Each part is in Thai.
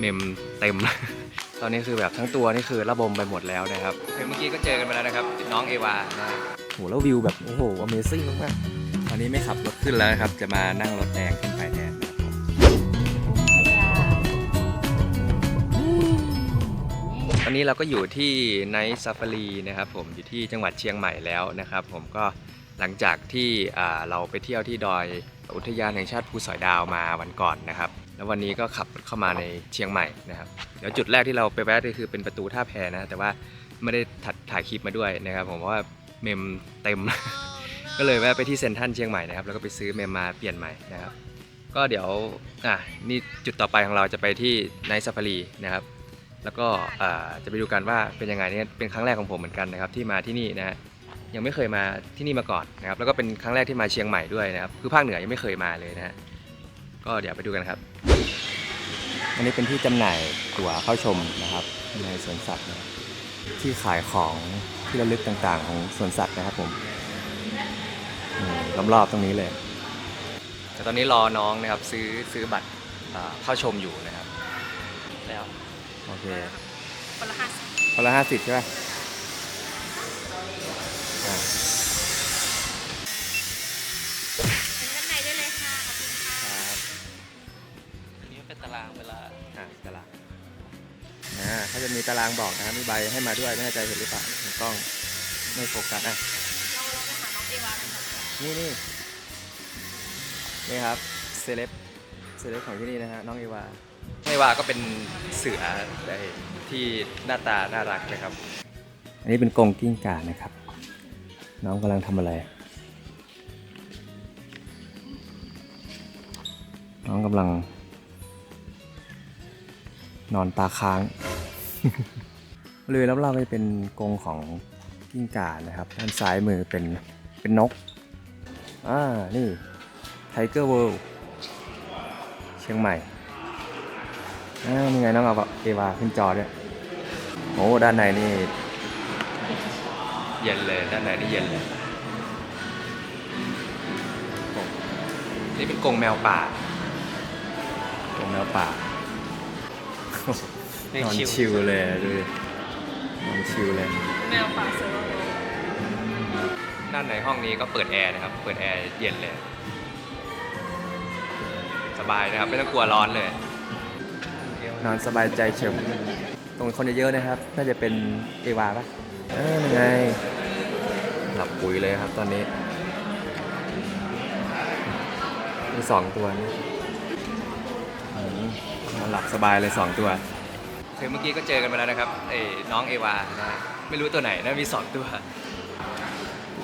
เมมเต็ม ตอนนี้คือแบบทั้งตัวนี่คือระบมไปหมดแล้วนะครับคือเมื่อกี้ก็เจอกันไปแล้วนะครับน้องเอวานะฮะโหแล้ววิวแบบโอ้โห Amazing มากๆตอนนี้ไม่ขับรถขึ้นแล้วนะครับ จะมานั่งรถแดงขึ้นไปแทนนะครับตอนนี้เราก็อยู่ที่ไนท์ซ a ฟารีนะครับผมอยู่ที่จังหวัดเชียงใหม่แล้วนะครับ ผมก็หลังจากที่อ่าเราไปเที่ยวที่ดอยอุทยานแห่งชาติภูสอยดาวมาวันก่อนนะครับ แล้ววันนี้ก็ขับเข้ามาในเชียงใหม่นะครับ เดี๋ยวจุดแรกที่เราไปแวะก็คือเป็นประตูท่าแพนะ แต่ว่าไม่ได้ถัดถ่ายคลิปมาด้วยนะครับ ผมเพราะว่าเมมเต็ม ก็เลยแวะไปที่เซ็นทรัลเชียงใหม่นะครับ แล้วก็ไปซื้อเมมมาเปลี่ยนใหม่นะครับ ก็เดี๋ยวอะนี่จุดต่อไปของเราจะไปที่ไนท์ซ a ฟารีนะครับ แล้วก็อ่าจะไปดูกันว่าเป็นยังไงเนี่ยเป็นครั้งแรกของผมเหมือนกันนะครับที่มาที่นี่นะฮะยังไม่เคยมาที่นี่มาก่อนนะครับ แล้วก็เป็นครั้งแรกที่มาเชียงใหม่ด้วยนะครับ คือภาคเหนือยังไม่เคยมาเลยนะฮะ ก็เดี๋ยวไปดูกันครับ อันนี้เป็นที่จำหน่ายตั๋วเข้าชมนะครับในสวนสัตว์นะครับที่ขายของที่ระลึกต่างๆ ของสวนสัตว์นะครับผมอืมรอบๆตรงนี้เลยแต่ตอนนี้รอน้องนะครับซื้อซื้อบัตรอ่าเข้าชมอยู่นะครับแล้วโอเคคนละห้าสิบคนละห้าสิบใช่ไหม มีตารางบอกนะครับมีใบให้มาด้วยไม่แน่ใจเห็นหรือเปล่าในกล้องไม่โฟกัสอะเราเราไปหาน้องเอวากันก่อนนี่นี่นี่ครับเซเลบเซเลบของที่นี่นะฮะน้องเอวาน้องเอวาก็เป็นเสือได้ที่หน้าตาน่ารักนะครับ อันนี้เป็นกรงกิ้งก่านะครับ น้องกำลังทำอะไร น้องกำลัง นอนตาค้าง บริเวณรอบๆก็จะเป็นกรงของกิ้งก่านะครับ ด้านซ้ายมือเป็นเป็นนก อ่า นี่ไทเกอร์เวิลด์เชียงใหม่อ่านี่ไงน้องเอาเอวาขึ้นจอด้วยโอ้ด้านในนี่ เย็นเลยด้านในนี่เย็นเลยโอ้นี่เป็นกรงแมวป่ากรงแมวป่า นอนชิลเลยอะดูดินอนชิลเลย แมวป่าเซอร์โรด้านในห้องนี้ก็เปิดแอร์นะครับ เปิดแอร์เย็นเลย สบายนะครับ ไม่ต้องกลัวร้อนเลย นอนสบายใจเฉียวตรงคนเยอะๆนะครับ น่าจะเป็นเอวาปะเออยังไง หลับปุ๋ยเลยครับตอนนี้ มีสองตัวนี่อืมนอนหลับสบายเลยสองตัว คือเมื่อกี้ก็เจอกันไปแล้วนะครับเอ้น้องเอวานะฮะไม่รู้ตัวไหนนะมีสองตัว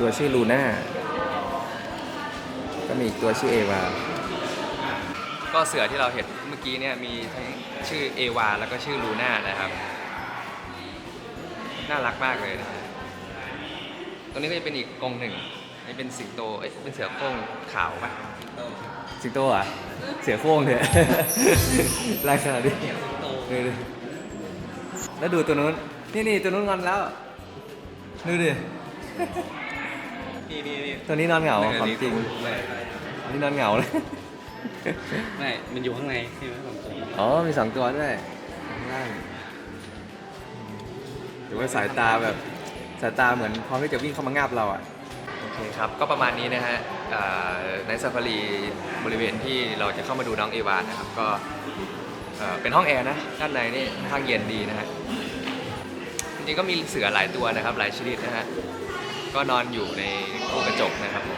ตัวชื่อลูน่าก็มีอีกตัวชื่อเอวา ก็เสือที่เราเห็นเมื่อกี้เนี่ยมีทั้งชื่อเอวาแล้วก็ชื่อลูน่านะครับ น่ารักมากเลยนะฮะตรงนี้ก็จะเป็นอีกกรงหนึ่งนี่เป็นสิงโต เอ้ยเป็นเสือโคร่งขาวปะสิงโตอะ เสือโคร่งเนี่ยลายขนาดนี้ดูดิ แล้วดูตัวนู้น นี่นี่ตัวนู้นงอนแล้ว ดูดิ นี่นี่นี่ตัวนี้นอนเหงาความจริงไม่อันนี้นอนเหงาเลย ไม่ มันอยู่ข้างในใช่ไหมผมตัวอ๋อ มีสองตัวด้วยข้างล่างหรือว่าสายตาแบบสายตาเหมือนพร้อมที่จะวิ่งเข้ามางาบเราอะโอเคครับ ก็ประมาณนี้นะฮะอ่าในซาฟารีบริเวณที่เราจะเข้ามาดูน้องเอวานนะครับ ก็เอ่อเป็นห้องแอร์นะ ด้านในนี่ค่อนข้างเย็นดีนะฮะจ ริงๆก็มีเสือหลายตัวนะครับ หลายชนิดนะฮะก็นอนอยู่ในตู้กระจกนะครับผม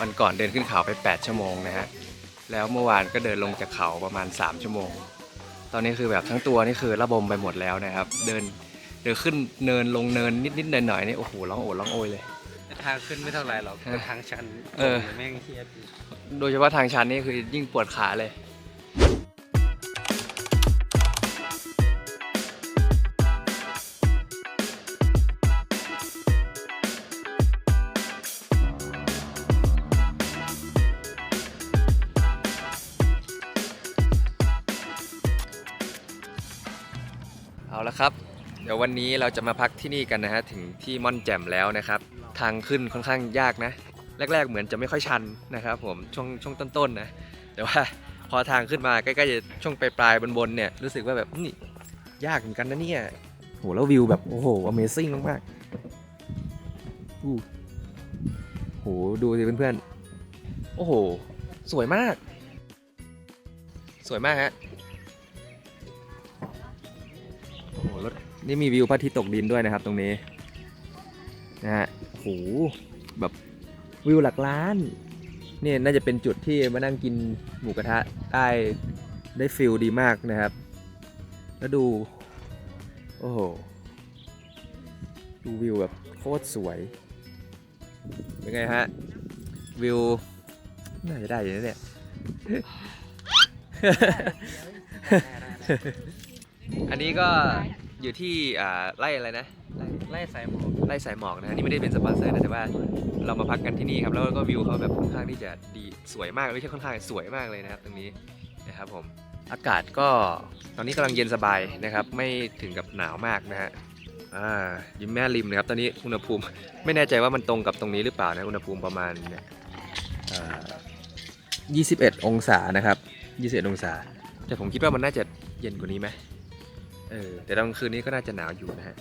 วันก่อนเดินขึ้นเขาไป 8 ชั่วโมงนะฮะ แล้วเมื่อวานก็เดินลงจากเขาประมาณ 3 ชั่วโมง ตอนนี้คือแบบทั้งตัวนี่คือระบมไปหมดแล้วนะครับ เดินเดี๋ยวขึ้นเนินลงเนินนิดๆหน่อยๆนี่โอ้โหร้องโอดร้องโอยเลย ทางขึ้นไม่เท่าไหร่หรอกแต่ทางชันเออ แม่งเครียด โดยเฉพาะทางชันนี่คือยิ่งปวดขาเลย วันนี้เราจะมาพักที่นี่กันนะฮะถึงที่ม่อนแจ่มแล้วนะครับ ทางขึ้นค่อนข้างยากนะ แรก ๆ เหมือนจะไม่ค่อยชันนะครับ ผมช่วงช่วงต้นๆนะแต่ว่าพอทางขึ้นมาใกล้ๆจะช่วงปลายๆบนๆเนี่ยรู้สึกว่าแบบนี่ยากเหมือนกันนะเนี่ยโหแล้ววิวแบบโอ้โห Amazing มากๆอู้โหดูสิเพื่อนๆโอ้โห สวยมาก สวยมากฮะ นี่มีวิวพระอาทิตย์ตกดินด้วยนะครับตรงนี้นะฮะโหแบบวิวหลักล้านนี่น่าจะเป็นจุดที่มานั่งกินหมูกระทะได้ได้ฟิลดีมากนะครับ แล้วดู โอ้โห ดูวิวแบบโคตรสวย เป็นไงฮะ วิว น่าจะได้อยู่นะเนี่ย อันนี้ก็ อยู่ที่อ่าไร่อะไรนะไล่สายหมอกไร่สายหมอกนะฮะนี่ไม่ได้เป็นสปอนเซอร์นะแต่ว่าเรามาพักกันที่นี่ครับแล้วก็วิวเขาแบบค่อนข้างที่จะดีสวยมากไม่ใช่ค่อนข้างสวยมากเลยนะครับตรงนี้นะครับผมอากาศก็ตอนนี้กำลังเย็นสบายนะครับ ไม่ถึงกับหนาวมากนะฮะอ่ายิมแม่ริมนะครับ ตอนนี้อุณหภูมิ ไม่แน่ใจว่ามันตรงกับตรงนี้หรือเปล่านะอุณหภูมิประมาณเนี่ยอ่า21 องศานะครับ 21 องศา แต่ผมคิดว่ามันน่าจะเย็นกว่านี้ไหม เออแต่ตอนกลางคืนนี้ก็น่าจะหนาวอยู่นะฮะ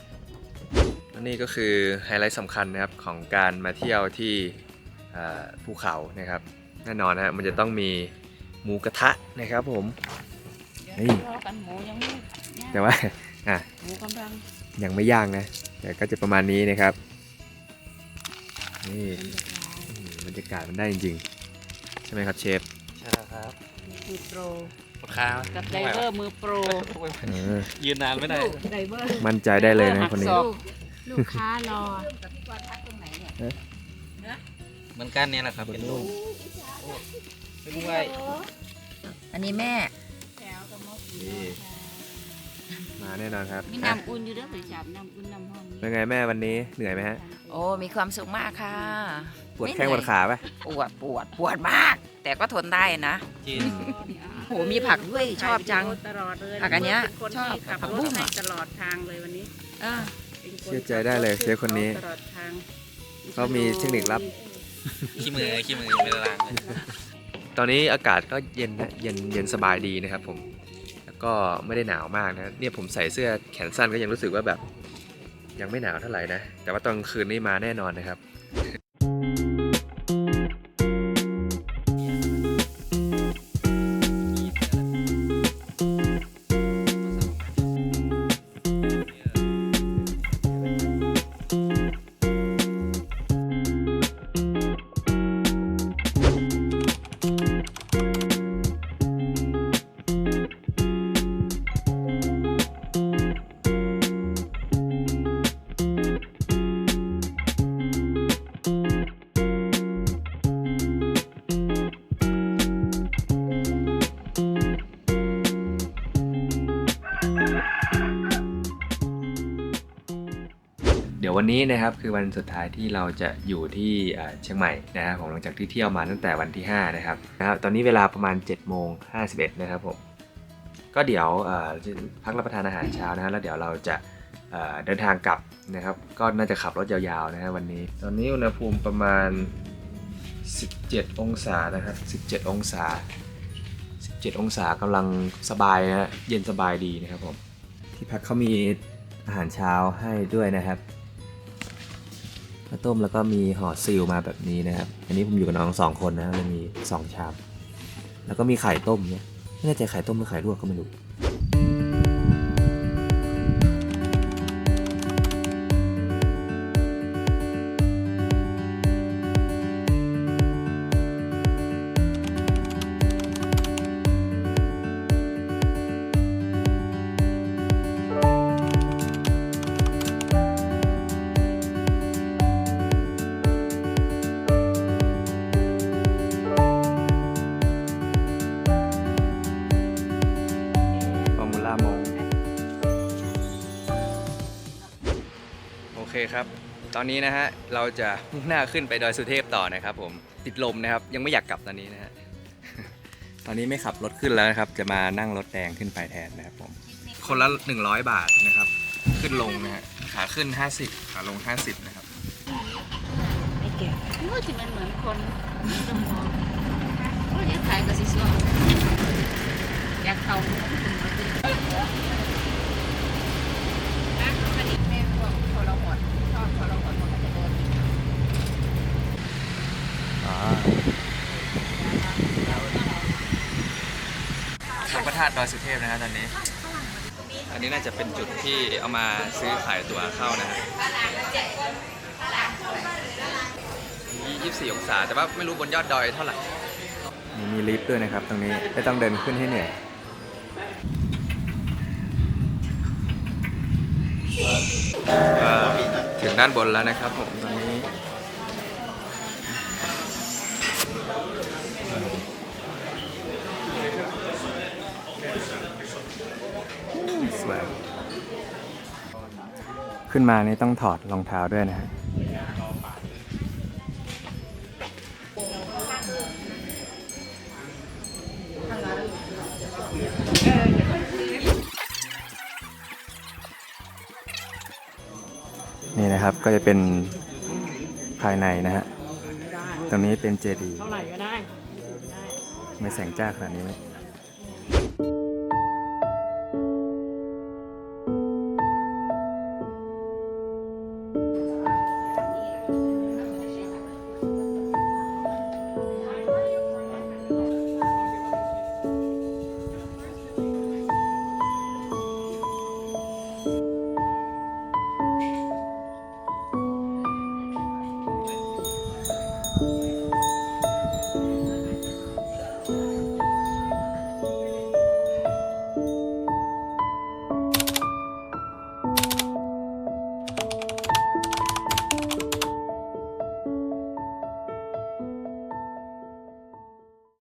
และนี่ก็คือไฮไลท์สำคัญนะครับของการมาเที่ยวที่อ่าภูเขานะครับแน่นอนนะฮะมันจะต้องมีหมูกระทะนะครับผมนี่รอกันหมูยังไม่แต่ว่าอะหมูกำลังยังไม่ย่างนะแต่ก็จะประมาณนี้นะครับนี่อื้อหือบรรยากาศมันได้จริงๆ ใช่ไหมครับเชฟ ใช่แล้วครับมือโปร ปากค้ากับไดเวอร์มือโปรเออยืนนานไม่ได้ลูกไดเวอร์มั่นใจได้เลยนะคนนี้ลูกลูกค้ารอเหมือนกันเนี่ยแหละครับเป็นลูกด้วยอันนี้แม่นี่มาแน่นอนครับมีอะน้ำอุ่นอยู่เด้อไปจับน้ำอุ่นน้ำห้องเป็นไงแม่วันนี้เหนื่อยไหมฮะ โอ้มีความสุขมากค่ะ ปวดไม่แข้งเหปนื่วอยดขาปะปวดปวดปวดมาก แต่ก็ทนได้นะ จีนโหมีผักด้วยชอบจัง ตลอดเลยผักอันเนี้ยเป็นคนชอบที่ขับผักรบุ้ถงให้อะ ตลอดทางเลยวันนี้เออเป็นคนเชื่อใจได้เลยเชฟคนนี้ตลอดทางเขามีเทคนิคลับ ขี้มือขี้มือไม่ได้ล้างเลยตอนนี้อากาศก็เย็นนะเย็นเย็นสบายดีนะครับผมแล้วก็ไม่ได้หนาวมากนะเนี่ยผมใส่เสื้อแขนสั้นก็ยังรู้สึกว่าแบบ ยังไม่หนาวเท่าไหร่นะแต่ว่าตอนกลางคืนนี่มาแน่นอนนะครับ วันนี้นะครับคือวันสุดท้ายที่เราจะอยู่ที่เชียงใหม่นะครับผมหลังจากที่เที่ยวมาตั้งแต่วันที่ 5 นะครับนะครับ ตอนนี้เวลาประมาณ7โมง51นะครับผมก็เดี๋ยวพักรับประทานอาหารเช้านะฮะแล้วเดี๋ยวเราจะเดินทางกลับนะครับ ก็น่าจะขับรถยาวๆนะฮะวันนี้ ตอนนี้อุณหภูมิประมาณ 17 องศานะครับ 17 องศา 17 องศากำลังสบายนะฮะเย็นสบายดีนะครับผมที่พักเขามีอาหารเช้าให้ด้วยนะครับ ข้าวต้มแล้วก็มีห่อซีลมาแบบนี้นะครับ อันนี้ผมอยู่กับน้องสองคนนะมันมีสองชาม แล้วก็มีไข่ต้มเนี่ยไม่แน่ใจไข่ต้มหรือไข่ลวกก็ไม่รู้ เคครับ ตอนนี้นะฮะ เราจะมุ่งหน้าขึ้นไปดอยสุเทพต่อนะครับผม ติดลมนะครับ ยังไม่อยากกลับตอนนี้นะฮะ ตอนนี้ไม่ขับรถขึ้นแล้วนะครับ จะมานั่งรถแดงขึ้นไปแทนนะครับผม คนละ 100 บาทนะครับ ขึ้นลงนะฮะ ขาขึ้น 50 ขาลง 50 นะครับ ไม่แก่ก็จะมันเหมือนคนสมองก็ยังขายกับซิซวอยากเขาถึงมาถึงนะอันนี้แม่พวกโทรหดชอบโทรหดมันก็จะเดิน หลวงพระธาตุดอยสุเทพนะฮะตอนนี้ อันนี้น่าจะเป็นจุดที่เอามาซื้อขายตั๋วเข้านะฮะยี่สี่องศา แต่ว่าไม่รู้บนยอดดอยเท่าไหร่มีลิฟต์ด้วยนะครับ ตรงนี้ไม่ต้องเดินขึ้นให้เหนื่อยก็ถึงด้านบนแล้วนะครับผมตอนนี้ สวย ขึ้นมานี่ต้องถอดรองเท้าด้วยนะฮะนี่นะครับก็จะเป็นภายในนะฮะ ตรงนี้เป็นเจดีย์เท่าไหร่ก็ได้ ไม่แสงจ้าขนาดนี้